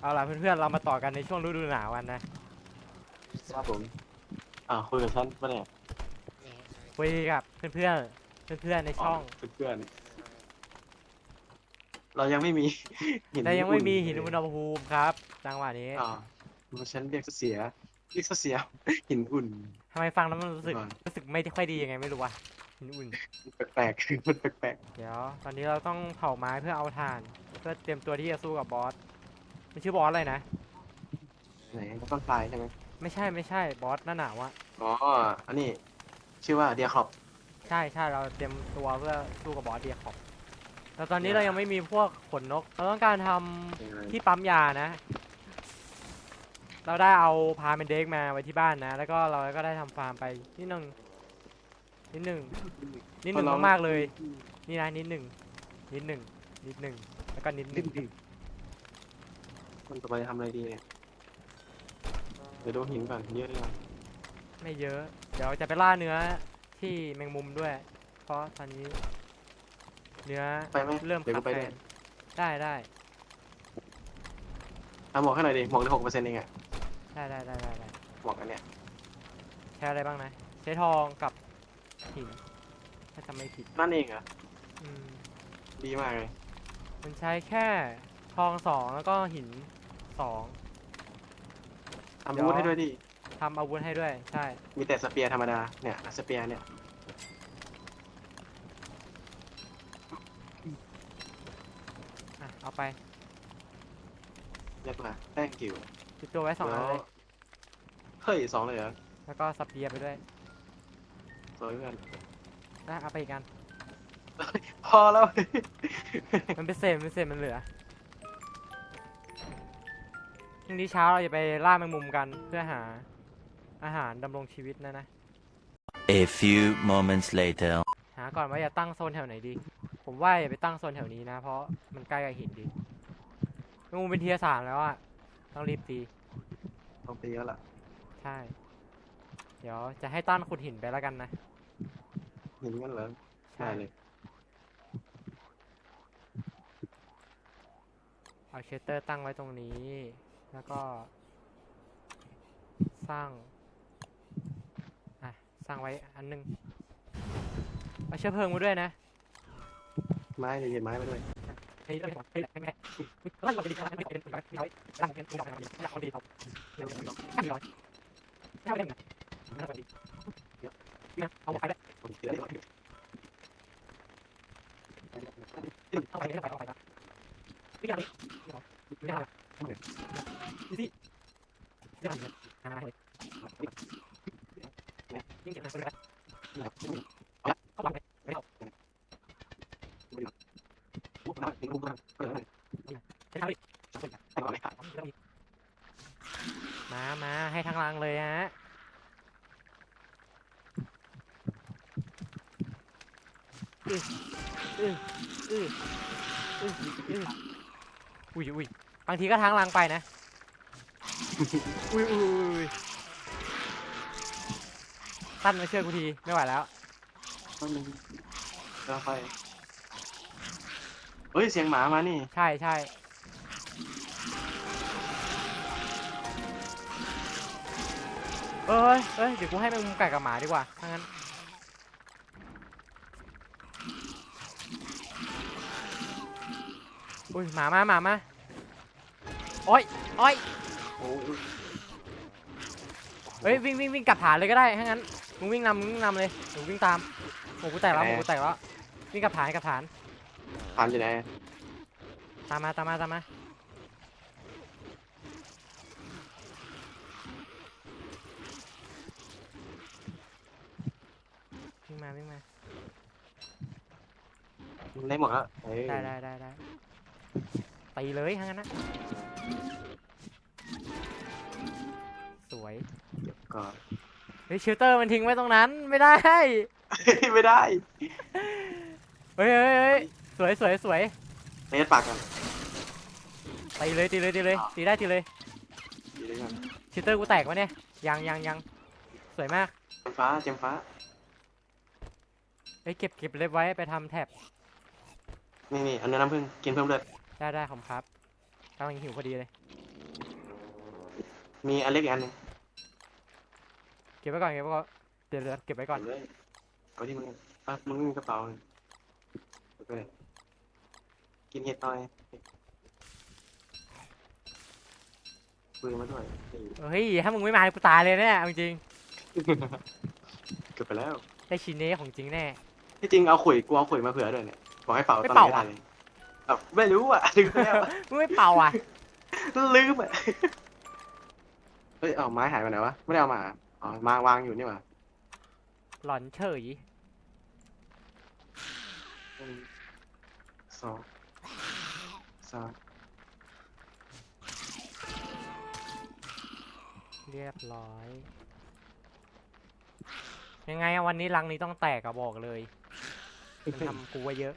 เอาล่ะเพื่อนๆเรามาต่อกันในช่วงฤดูหนาวกันนะครับผม อ่าคุยกับฉันปะเนี่ยคุยกับเพื่อนๆเพื่อนๆในช่องเพื่อนๆเรายังไม่มีหินแต่ยังไม่มีหินอุ่อุณหภูมิครับจังหวะนี้อ่าฉันเรียกเสียเรียกเสียหินอุ่นทำไมฟังแล้วมันรู้สึกก่อนรู้สึกไม่ค่อยดียังไงไม่รู้ว่ะหินอุ่นแปลกๆมันแปลกเดี๋ยวตอนนี้เราต้องเผาไม้เพื่อเอาถ่าน เพื่อเตรียมตัวที่จะสู้กับบอส มันชื่อบอสอะไรนะๆไหนมันต้องตายใช่ไหมไม่ใช่ไม่ใช่บอสหน้าหนาวอะอ๋อ อันนี้ ชื่อว่าเดียครอปใช่ใช่เราเตรียมตัวเพื่อสู้กับบอสเดียขอบแต่ตอนนี้เรายังไม่มีพวกขนนก เราต้องการทำที่ปั๊มยานะ เราได้เอาพาเมนเด็กมาไว้ที่บ้านนะ แล้วก็เราก็ได้ทำฟาร์มไปนิดหนึ่งนิดหนึ่งนิดหนึ่งมากๆเลย นี่นะนิดหนึ่งนิดหนึ่งนิดหนึ่งแล้วก็นิดหนึ่ง คนต่อไปทำอะไรดีเนี่ยเดี๋ยวดูหินก่อนเยอะเลยไม่เยอะ เดี๋ยวจะไปล่าเนื้อที่แมงมุมด้วย เพราะตอนนี้ เนื้อไปไหมเริ่มเดี๋ยวขากูดไปแคลด้วยนได้ได้อะหมวกให้หน่อยดิหมวกเหลือหกเปอร์เซ็นต์เองอะได้ได้ได้ได้ได้หมวกอันเนี้ยใช้อะไรบ้างนะใช้ทองกับหินถ้าจำไม่ผิดนั่นเองเหรออืมดีมากเลยมันใช้แค่ทองสองแล้วก็หิน สองทำอาวุธให้ด้วยดิ ทำอาวุธให้ด้วย ใช่ มีแต่สเปียร์ธรรมดา เนี่ย สเปียร์เนี่ย อะ เอาไปเรียกว่าแป้งกิวติดตัวไว้สองอันเลย เฮ้ยสองเลยเหรอแล้วก็สเปียร์ไปด้วยสวยเพื่อนนะเอาไปอีกอัน พอแล้ว มันเป็นเศษมันเป็นเศษมันเหลือพ รุ่งนี้เช้าเราจะไปล่าแมงมุมกันเพื่อหาอาหารดำรงชีวิตนะนะ A few moments later. หาก่อนว่าจะตั้งโซนแถวไหนดี ผมว่าอย่าไปตั้งโซนแถวนี้นะ เพราะมันใกล้กับหินดีแมงมุมเป็นเทียร์สามแล้วอะต้องรีบตี ต้องตีแล้วล่ะใช่ เดี๋ยวจะให้ตั้นขุดหินไปแล้วกันนะหินกันเหรอใช่ได้เลยเอาเชสเตอร์ตั้งไว้ตรงนี้ แล้วก็ สร้าง อะ สร้างไว้อันหนึงเอาเชื้อเพลิงมาด้วยนะไม้เดี๋ยวหยิบไม้มาด้วยเฮ้ยเรื่องของเฮ้ยแม่งแม่งตั้งก่อนดีๆนะไม่เป็นไม่เอาตั้งเป็นตัวอย่างนี้เอาดีเอาตั้งดีเอาเอาเล่นนะตั้งก่อนดีเดี๋ยวนะเอาไปได้ผมตีแล้วเอาไปเอาไปเอาไปวิ่งอะไรวิ่งอะไร ดูสิวิ่งอะไรอ่าเลยวิ่งเก็บอะไรเข้าบังไปไม่เอาใช้ทางดิมามาให้ทางลังเลยฮะอืออืออืออืออืออุ้ยอุ้ย บางทีก็ทางลังไปนะ อุ้ยอุ้ยอุ้ยตั้นมาเชื่อกูที ไม่ไหวแล้ว ต้องนึงแล้วค่อยเฮ้ย เสียงหมามานี่ ใช่ใช่เอ้ยเอ้ย เดี๋ยวกูให้แมงมุมไก่กับหมาดีกว่าถ้างั้น อุ้ย หมามาหมามาโอ้ยโอ้ยโอ้ยเฮ้ยวิ่งวิ่งวิ่งกลับฐานเลยก็ได้ถ้างั้นมึงวิ่งนำมึงวิ่งนำเลยหนูวิ่งตามโอ้กูแตกแล้วโอ้กูแตกแล้ววิ่งกลับฐานกลับฐานผ่านอยู่ไหนตามมาตามมาตามมาวิ่งมาวิ่งมามันได้หมดแล้วเฮ้ยได้ได้ได้ได้ตีเลยทั้งนั้นนะ สวย ก็เฮ้ยชิลเตอร์มันทิ้งไว้ตรงนั้นไม่ได้ ไม่ได้เฮ้ยเฮ้ยเฮ้ยสวยสวยสวยเนสปากกันตีเลยตีเลยตีเลยตีได้ตีเลยดีด้วยกันชิลเตอร์กูแตกวะเนี่ยยังยังยังสวยมากเจมฟ้าเจมฟ้า เฮ้ยเก็บเก็บเล็บไว้ไปทำแท็บนี่นี่เอาเนื้อน้ำผึ้งกินเพิ่มเลือดได้ได้ผมครับ กำลังหิวพอดีเลย มีอันเล็กอีกอันหนึงเก็บไว้ก่อนเก็บไว้ก่อนเดี๋ยวเดี๋ยวเก็บไว้ก่อน เาเลยเอาที่มึงอะมึงมีกระเป๋าหนึ่งเอาไปเลยกินเห็ดหน่อยปืนมาด้วยนี่เฮ้ย ถ้ามึงไม่มากูตายเลยเนี่ยเอาจริงเกือบไปแล้ว ๆได้ชินเน่ของจริงแน่ ที่จริงเอาขุยกูเอาขุยมาเผื่อด้วยเนี่ย บอกให้เป่าไม่ตอนเป่านี้อะทันเลย เอ้าไม่รู้อะลืมไปแล้วอะมึงไม่เป่าอะลืมอะเฮ้ยเอาไม้หายไปไหนวะไม่ได้เอามาอะอ๋อมาวางอยู่นี่หว่าหลอนเฉยหนึ่งสองสามเรียบร้อย ยังไงอะวันนี้รังนี้ต้องแตกอะบอกเลยมันทำกูไว้เยอะ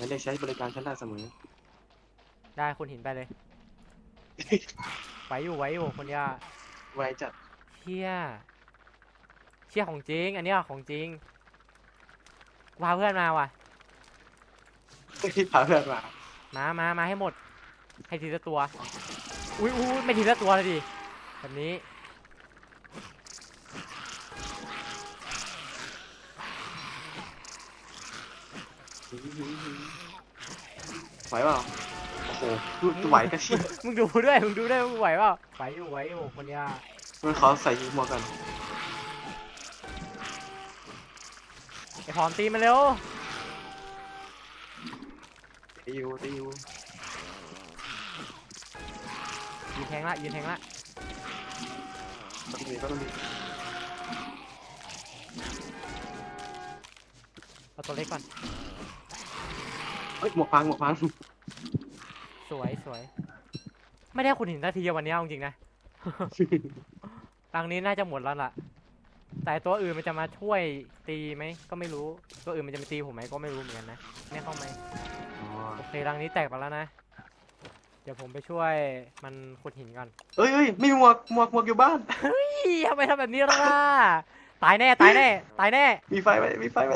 ไม่ได้ใช้บริการฉันได้เสมอ ได้คุณหินไปเลย ไว้อยู่ไว้อยู่คนย่าไว้จัดเชี่ยเชี่ยของจริง อันเนี้ยของจริงพาเพื่อนมาว่ะพาเพื่อนมา มามามาให้หมด ให้ทีละตัว อุ้ยอุ้ยไม่ทีละตัวเลยดิ แบบนี้ ไหวเปล่าโอ้โหดูไหวก็ชิบมึงดูด้วย มึงดูด้วยมึงไหวเปล่าไหวอยู่ไหวอยู่คนย่ามันขอใส่หมวกกันไอ้พร้อมตีมันเร็วตีอยู่ตีอยู่ยืนแทงละยืนแทงละก็ต้องมีก็ต้องมีเอาตัวเล็กก่อน เฮ้ยหมวกพังหมวกพังสวยสวย ไม่ได้คุณหินนาทีอะวันนี้เอาจริงๆนะตังนี้น่าจะหมดแล้วล่ะ แต่ตัวอื่นมันจะมาช่วยตีไหมก็ไม่รู้ ตัวอื่นมันจะมาตีผมไหมก็ไม่รู้เหมือนกันนะไม่เข้าไหมอ๋อโอเครังนี้แตกไปแล้วนะ เดี๋ยวผมไปช่วยมันขุดหินก่อนเอ้ยเอ้ยไม่มีหมวกหมวกหมวกอยู่บ้าน อี้ทำไมทำแบบนี้ล่ะตายแน่ตายแน่ตายแน่ มีไฟไหมมีไฟไหม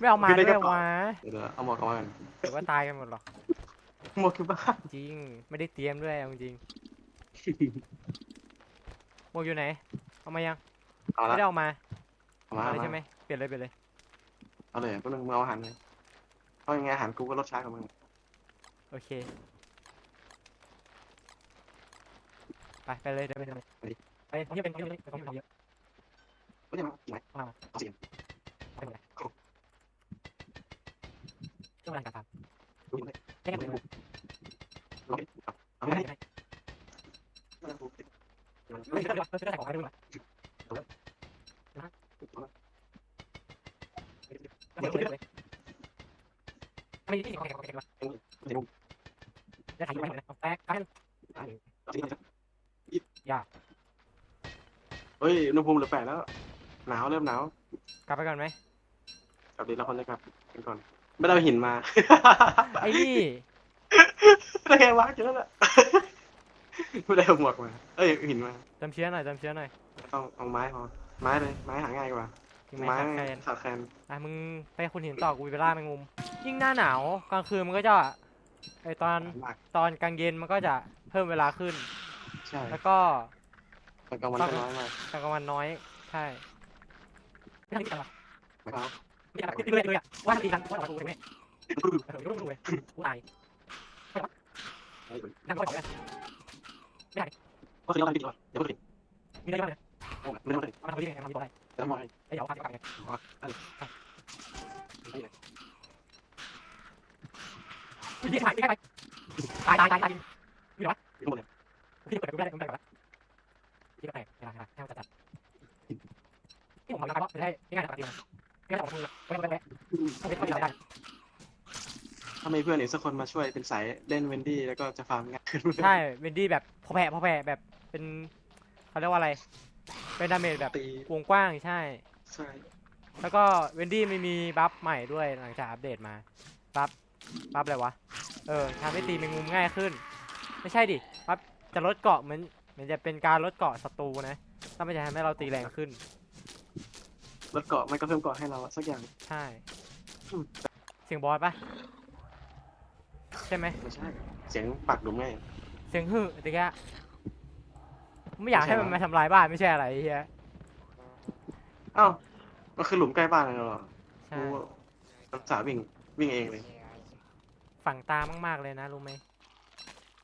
ไม่เอามาอยู่ในไม่กระเอาเป๋ามาเดี๋ยวเอาหมวกเอามากันเดี๋ยวก็ตายกันหมดหรอกหมวกอยู่บ้านจริงไม่ได้เตรียมด้วยเอาจริงหมวกอยู่ไหน เอามายังเอาไม่ละได้เอามาเอามาเอาเอาเลยมาใช่ไหมเปลี่ยนเลยเปลี่ยนเลยเอาเลยก็นึงมึงเอาอาหารเลยเพราะยังไงอาหารกูก็รสชาติของมึงโอเคไปไปเลยเดี๋ยวไปเลยไปของที่เป็นของที่เป็นของที่เป็นของเยอะก็จะมาไหนเอามา เอาเสียงไปหมดเลย ช่วงเวลาการทดูเลยำได้กันหมดเลยเอาไปเอาไม่ไปได้ให้ไม่ได้ไม่ได้ไม่ได้ไม่ได้ของให้ดูหน่อยไม่ได้เลยไม่ได้ของแข็งของแข็งมาได้ขายอยู่ไหนแตกกันเฮ้ยอุณหภูมิเหลือแปดแล้ว หนาวเริ่มหนาว กลับไปก่อนไหมกลับดีเราคนเลยครับกันก่อน ไม่ได้เอาหินมาไอ้นี่ได้ไงวะเจอแล้วล่ะไม่ได้เอาหมวกมา เอ้ยหินมาจำเชื้อหน่อยจำเชื้อหน่อยต้องเอาไม้พอไม้เลยไม้หาง่ายกว่ายิงไม้ขาดแคลนขาดแคลนอะมึงไปคุณหินต่อกูไปล่าแมงมุม ยิ่งหน้าหนาวกลางคืนมันก็จะไอตอนมากตอนกลางเย็นมันก็จะเพิ่มเวลาขึ้น ใช่แล้วก็ตอนกลางวันก็น้อยมากกลางวันน้อย ใช่ไม่ทำดีจังวะไม่เอา ไม่ทำดีเลยเลยอะว่าทำดีกันว่าทำดีกันเออรู้รู้เลยกูตายนั่งก็ได้ก็คือเราทำดีกว่าอย่าเพิ่งผิดมีอะไรบ้างเนี่ยไม่ต้องผิดเอามาทำดีไงทำดีบ่ได้แล้วมองไอ้เดี๋ยวพาไปกันไงพี่ถ่ายพี่ถ่ายตายตายตายตายมีหรอวะทั้งหมดเลยพี่เปิดดูได้ผมได้ก่อนละพี่ก็แตกไม่ได้ไม่ได้ให้มันจัดที่ผมทำนะครับไม่ได้ง่ายๆปกติมันได้ไม่ต้องแวะไม่ต้องอะไรได้ ถ้ามีเพื่อนอีกสักคนมาช่วยเป็นสายเล่นเวนดี้แล้วก็จะฟาร์มง่ายขึ้นใช่เวนดี้แบบพอแผ่พอแผ่แบบเป็นเขาเรียกว่าอะไร เป็นดาเมจแบบตีวงกว้างใช่ ใช่แล้วก็เวนดี้ไม่มีบัฟใหม่ด้วยหลังจากอัปเดตมาบัฟบัฟอะไรวะเออทำให้ตีแมงมุมง่ายขึ้น ไม่ใช่ดิบัฟจะลดเกาะเหมือนมือนจะเป็นการลดเกาะศัตรูนะถ้าไม่จะทำให้เราตีแรงขึ้น รถเกาะมันก็เพิ่มเกาะให้เราอะสักอย่าง ใช่เสียงบอสปะใช่ไหม ไม่ใช่ เสียงปักหลุมไง เสียงฮึตะกี้ไม่อยากให้มันไม่มาใช่ทำลายบ้านไม่ใช่อะไรไอ้เฮียเอ้ามันคือหลุมใกล้บ้านเลยเหรอใช่กูน้ำสาวิ่งวิ่งเองเลย ฝังตามาก ๆ เลยนะ รู้ไหม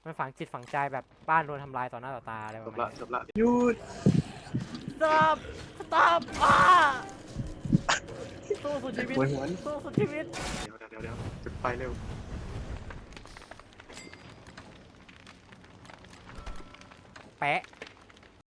มันฝังจิตฝังใจแบบบ้านโดนทำลายต่อหน้าต่อตาอะไรปจระบมาณละนี้จบละหยุด stop stop อ้าสู้สุดชีวิตหัวหัวน สู้สุดชีวิตเดี๋ยวเดี๋ยวเดี๋ยวเดี๋ยวจุดไฟเร็วแปะ